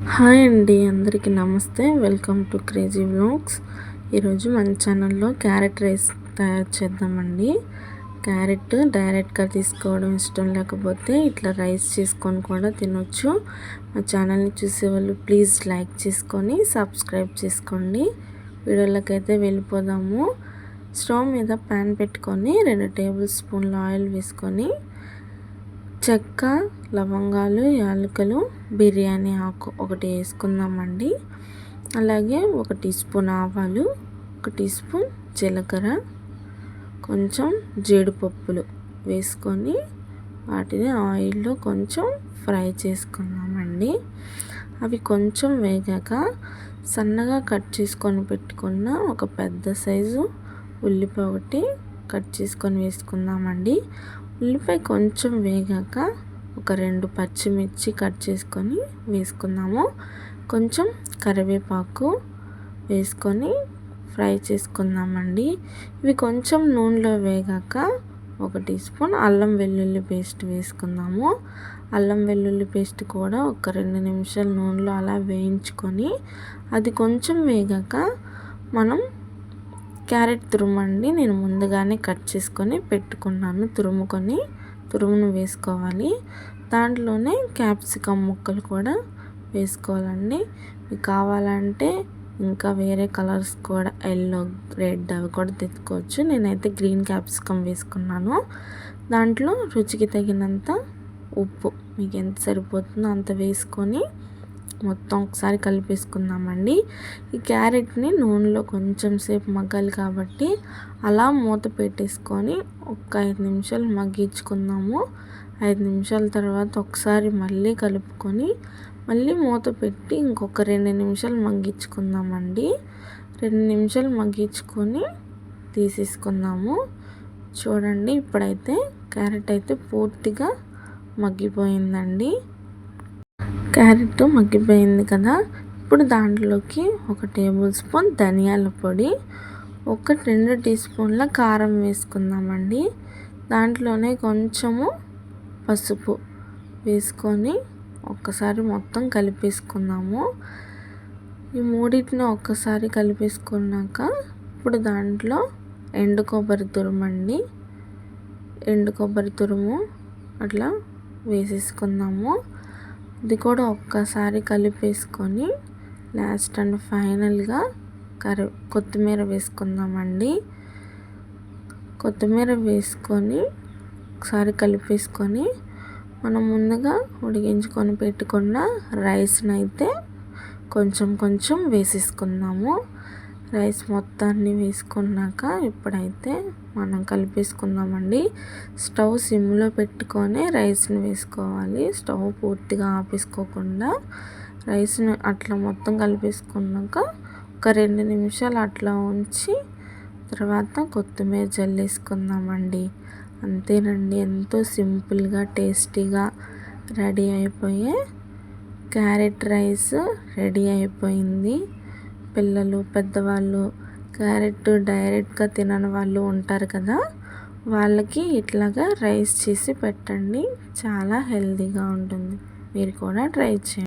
Hi అండి అందరికీ నమస్తే. Welcome to crazy vlogs. ఈరోజు మన ఛానల్లో క్యారెట్ రైస్ తయారు చేద్దామండి. క్యారెట్ డైరెక్ట్గా తీసుకోవడం ఇష్టం లేకపోతే ఇట్లా రైస్ చేసుకొని కూడా తినొచ్చు. మా ఛానల్ని చూసేవాళ్ళు ప్లీజ్ లైక్ చేసుకొని సబ్స్క్రైబ్ చేసుకోండి. వీడియోలకైతే వెళ్ళిపోదాము. స్టవ్ మీద ప్యాన్ పెట్టుకొని రెండు టేబుల్ స్పూన్ల ఆయిల్ వేసుకొని చెక్క లవంగాలు యాలకులు బిర్యానీ ఆకు ఒకటి వేసుకుందామండి. అలాగే ఒక టీ స్పూన్ ఆవాలు ఒక టీ స్పూన్ జీలకర్ర కొంచెం జీడిపప్పులు వేసుకొని వాటిని ఆయిల్లో కొంచెం ఫ్రై చేసుకుందామండి. అవి కొంచెం వేగాక సన్నగా కట్ చేసుకొని పెట్టుకున్న ఒక పెద్ద సైజు ఉల్లిపాయ ఒకటి కట్ చేసుకొని వేసుకుందామండి. ఉల్లిపాయ కొంచెం వేగాక ఒక రెండు పచ్చిమిర్చి కట్ చేసుకొని వేసుకుందాము. కొంచెం కరివేపాకు వేసుకొని ఫ్రై చేసుకుందామండి. ఇవి కొంచెం నూనెలో వేగాక ఒక టీ స్పూన్ అల్లం వెల్లుల్లి పేస్ట్ వేసుకుందాము. అల్లం వెల్లుల్లి పేస్ట్ కూడా ఒక రెండు నిమిషాలు నూనెలో అలా వేయించుకొని అది కొంచెం వేగాక మనం క్యారెట్ తురుమండి. నేను ముందుగానే కట్ చేసుకొని పెట్టుకున్నాను. తురుముకొని తురుమును వేసుకోవాలి. దాంట్లోనే క్యాప్సికమ్ ముక్కలు కూడా వేసుకోవాలండి. మీకు కావాలంటే ఇంకా వేరే కలర్స్ కూడా ఎల్లో రెడ్ అవి కూడా తెచ్చుకోవచ్చు. నేనైతే గ్రీన్ క్యాప్సికమ్ వేసుకున్నాను. దాంట్లో రుచికి తగినంత ఉప్పు మీకు ఎంత సరిపోతుందో అంత వేసుకొని మొత్తం ఒకసారి కలిపేసుకుందామండి. ఈ క్యారెట్ని నూనెలో కొంచెం సేపు మగ్గాలి కాబట్టి అలా మూత పెట్టేసుకొని ఒక ఐదు నిమిషాలు మగ్గించుకుందాము. ఐదు నిమిషాల తర్వాత ఒకసారి మళ్ళీ కలుపుకొని మళ్ళీ మూత పెట్టి ఇంకొక రెండు నిమిషాలు మగ్గించుకుందామండి. రెండు నిమిషాలు మగ్గించుకొని తీసేసుకుందాము. చూడండి ఇప్పుడైతే క్యారెట్ అయితే పూర్తిగా మగ్గిపోయిందండి. క్యారెట్ మగ్గిపోయింది కదా. ఇప్పుడు దాంట్లోకి ఒక టేబుల్ స్పూన్ ధనియాల పొడి ఒక రెండు టీ స్పూన్ల కారం వేసుకుందామండి. దాంట్లోనే కొంచెము పసుపు వేసుకొని ఒక్కసారి మొత్తం కలిపేసుకుందాము. ఈ మూడింటిని ఒక్కసారి కలిపేసుకున్నాక ఇప్పుడు దాంట్లో ఎండు కొబ్బరి తురుమండి. ఎండు కొబ్బరి తురుము అట్లా వేసేసుకుందాము. ఇది కూడా ఒక్కసారి కలిపేసుకొని లాస్ట్ అండ్ ఫైనల్గా కరి కొత్తిమీర వేసుకుందామండి. కొత్తిమీర వేసుకొని ఒకసారి కలిపేసుకొని మనం ముందుగా ఉడికించుకొని పెట్టుకున్న రైస్ని అయితే కొంచెం కొంచెం వేసేసుకుందాము. రైస్ మొత్తాన్ని వేసుకున్నాక ఇప్పుడైతే మనం కలిపేసుకుందామండి. స్టవ్ సిమ్లో పెట్టుకొని రైస్ని వేసుకోవాలి. స్టవ్ పూర్తిగా ఆపేసుకోకుండా రైస్ని అట్లా మొత్తం కలిపేసుకున్నాక ఒక రెండు నిమిషాలు అట్లా ఉంచి తర్వాత కొత్తిమీర జల్లేసుకుందామండి. అంతేనండి ఎంతో సింపుల్గా టేస్టీగా రెడీ అయిపోయే క్యారెట్ రైస్ రెడీ అయిపోయింది. పిల్లలు పెద్దవాళ్ళు క్యారెట్ డైరెక్ట్గా తినని వాళ్ళు ఉంటారు కదా వాళ్ళకి ఇట్లాగా రైస్ చేసి పెట్టండి. చాలా హెల్తీగా ఉంటుంది. మీరు కూడా ట్రై చేయండి.